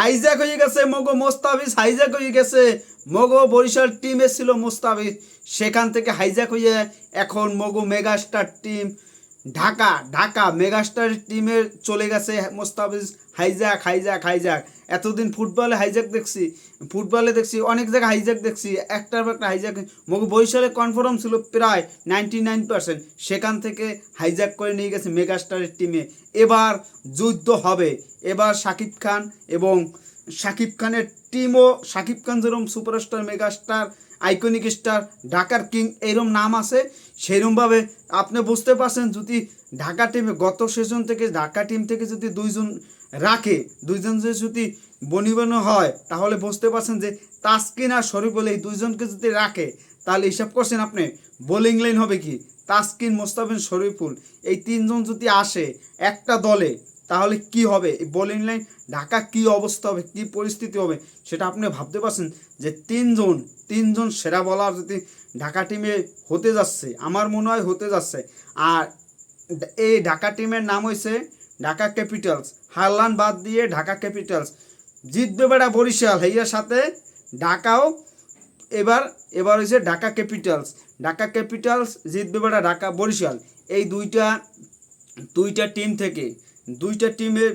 Hijack হয়ে গেছে, মগো মোস্তাফিজ হাইজ্যাক হয়ে গেছে। মগো বরিশাল টিমে ছিল মোস্তাফিজ। সেখান থেকে হাইজ্যাক হয়ে এখন মগো megastar team Dhaka Dhaka megastar টিমে চলে গেছে মোস্তাফিজ হাইজ্যাক হাইজ্যাক হাইজ্যাক এতদিন ফুটবলে হাইজ্যাক দেখছি, ফুটবলে দেখছি, অনেক জায়গায় হাইজ্যাক দেখছি। একটার পর একটা হাইজ্যাক মগু বরিশালে কনফার্ম ছিল প্রায় নাইনটি নাইন পার্সেন্ট সেখান থেকে হাইজ্যাক করে নিয়ে গেছে মেগাস্টারের টিমে। এবার যুদ্ধ হবে। এবার শাকিব খান এবং শাকিব খানের টিমও শাকিব খান যেরকম সুপারস্টার, মেগাস্টার, আইকনিক স্টার, ঢাকার কিং এরম নাম আছে সেরমভাবে আপনি বুঝতে পারছেন যদি ঢাকা টিমে গত সেশন থেকে, ঢাকা টিম থেকে যদি দুইজন রাখে, দুইজন যদি বনিবন হয়, তাহলে বুঝতে পারছেন যে তাসকিন আর শরীফুল এই দুইজনকে যদি রাখে, তাহলে হিসাব করছেন আপনি, বোলিং লাইন হবে কি? তাসকিন, মোস্তাফিজ, শরীফুল, এই তিনজন যদি আসে একটা দলে তাহলে কি হবে? এই বোলিং লাইন, ঢাকা কি অবস্থা হবে? কি পরিস্থিতি হবে? সেটা আপনি ভাবতে পারছেন যে তিনজন তিনজন সেরা বলার যদি ঢাকা টিমে হতে যাচ্ছে, আমার মনে হয় হতে যাচ্ছে। আর এই ঢাকা টিমের নাম হয়েছে ঢাকা ক্যাপিটালস হারলান বাদ দিয়ে ঢাকা ক্যাপিটালস জিতবে বেড়া বরিশাল হেয়ার সাথে ঢাকাও। এবার এবার হয়েছে ঢাকা ক্যাপিটালস ঢাকা ক্যাপিটালস জিতবে বেড়া ঢাকা বরিশাল। এই দুইটা দুইটা টিম থেকে দুইটা টিমের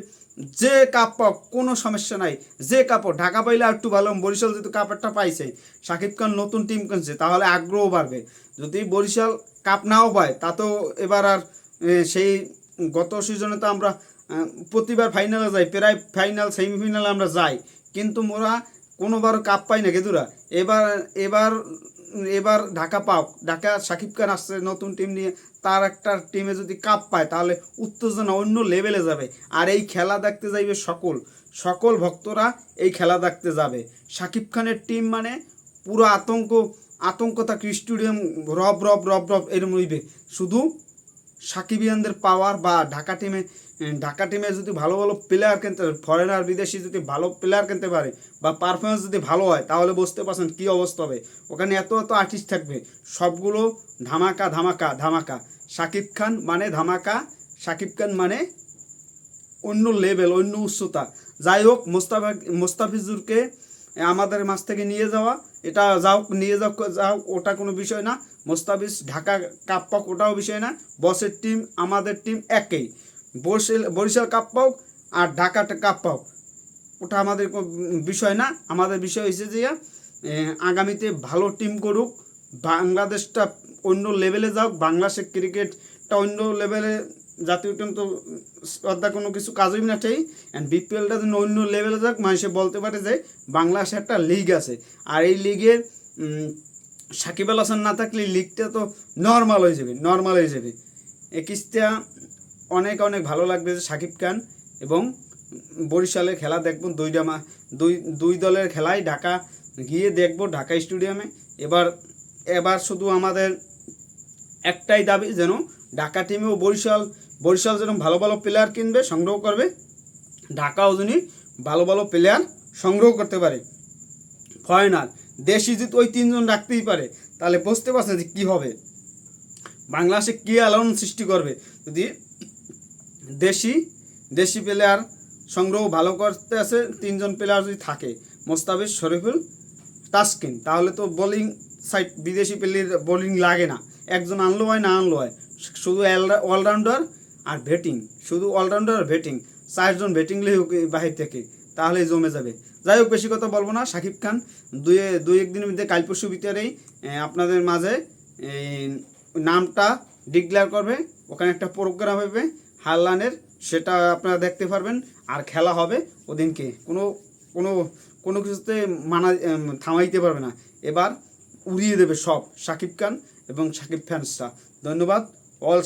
যে কাপ কোনো সমস্যা নাই। যে কাপড় ঢাকা পাইলে আর একটু ভালো, বরিশাল যেহেতু কাপড়টা পাইছে, শাকিব খান নতুন টিম কিনছে, তাহলে আগ্রহ বাড়বে। যদি বরিশাল কাপ নাও পায়, তাতেও এবার আর সেই গত সিজনে তো আমরা প্রতিবার ফাইনালে যাই, প্রায় ফাইনাল, সেমিফাইনালে আমরা যাই। কিন্তু মোরা কোনোবার কাপ পাই না, গেদুরা। এবার এবার এবার ঢাকা পাও। ঢাকা সাকিব খান আসছে নতুন টিম নিয়ে, তার একটা টিমে যদি কাপ পায়, তাহলে উত্তেজনা অন্য লেভেলে যাবে। আর এই খেলা দেখতে যাইবে সকল। সকল ভক্তরা এই খেলা দেখতে যাবে। সাকিব খানের টিম মানে পুরো আতঙ্ক আতঙ্ক থাকে স্টেডিয়াম রব রব রব রব এরম শুধু সাকিবিয়ানদের পাওয়ার বা ঢাকা টিমে ঢাকা টিমে যদি ভালো ভালো প্লেয়ার কিনতে ফরেনার বিদেশি যদি ভালো প্লেয়ার কিনতে পারে বা পারফরমেন্স যদি ভালো হয়, তাহলে বুঝতে পারছেন কী অবস্থা হবে। ওখানে এত এত আর্টিস্ট থাকবে, সবগুলো ধামাকা ধামাকা ধামাকা। শাকিব খান মানে ধামাকা, শাকিব খান মানে অন্য লেভেল অন্য উচ্চতা। যাই হোক, মোস্তাফা, মোস্তাফিজুরকে আমাদের মাছ থেকে নিয়ে যাওয়া, এটা যাও, নিয়ে যাও যাও, ওটা কোনো বিষয় না। মোস্তাফিজ, ঢাকা কাপ পাক ওটাও বিষয় না। বসের টিম আমাদের টিম একই। বরিশাল বরিশাল কাপ পাও আর ঢাকাটা কাপ পাও। ওটা আমাদের বিষয় না। আমাদের বিষয় হয়েছে যে আগামীতে ভালো টিম করুক, বাংলাদেশটা অন্য লেভেলে যাক বাংলাদেশের ক্রিকেটটা অন্য লেভেলে জাতীয় টিম তো শ্রদ্ধা কোনো কিছু কাজই না চাই অ্যান্ড বিপিএলটা যেন অন্য লেভেলে যাক, মানুষে বলতে পারে যে, বাংলাদেশে একটা লিগ আছে। আর এই লিগে সাকিব আল হাসান না থাকলে লিগটা তো নর্মাল হয়ে যাবে নর্মাল হয়ে যাবে। একিসটা অনেক অনেক ভালো লাগবে যে সাকিব খান এবং বরিশালের খেলা দেখব দুইটা মা দুই দুই দলের খেলাই, ঢাকা গিয়ে দেখব, ঢাকা স্টেডিয়ামে। এবার এবার শুধু আমাদের একটাই দাবি যেন ঢাকা টিমেও বরিশাল বরিশাল যেন ভালো ভালো প্লেয়ার কিনবে, সংগ্রহ করবে। ঢাকাও যেন ভালো ভালো প্লেয়ার সংগ্রহ করতে পারে। ফাইনাল দেশি যদি ওই তিনজন রাখতেই পারে। তাহলে বুঝতে পারছেন যে কী হবে। বাংলাদেশে কী আলোড়ন সৃষ্টি করবে? যদি দেশি দেশি প্লেয়ার সংগ্রহ ভালো করতে আছে, তিনজন প্লেয়ার যদি থাকে, মোস্তাফিজ শরীফুল তাসকিন। তাহলে তো বোলিং সাইড বিদেশি প্লেয়ার বোলিং লাগে না। একজন আনলো হয়, না আনলো হয়, শুধু অলরাউন্ডার আর ব্যাটিং শুধু অলরাউন্ডার আর ব্যাটিং চারজন ব্যাটিং হোক বাহির থেকে তাহলে জমে যাবে। যাই হোক, বেশি কথা বলব না, শাকিব খান। দুই দুই একদিনের মধ্যে কাল পরশু ভিতরেই আপনাদের মাঝে নামটা ডিক্লেয়ার করবে। ওখানে একটা প্রোগ্রাম হবে হারলানের, সেটা আপনারা দেখতে পারবেন। আর খেলা হবে ওদিনকে। কোনো কোনো কোনো কিছুতে মানা থামাইতে পারবে না। এবার উড়িয়ে দেবে সব সাকিব খান এবং সাকিব ফ্যান্সরা ধন্যবাদ। অল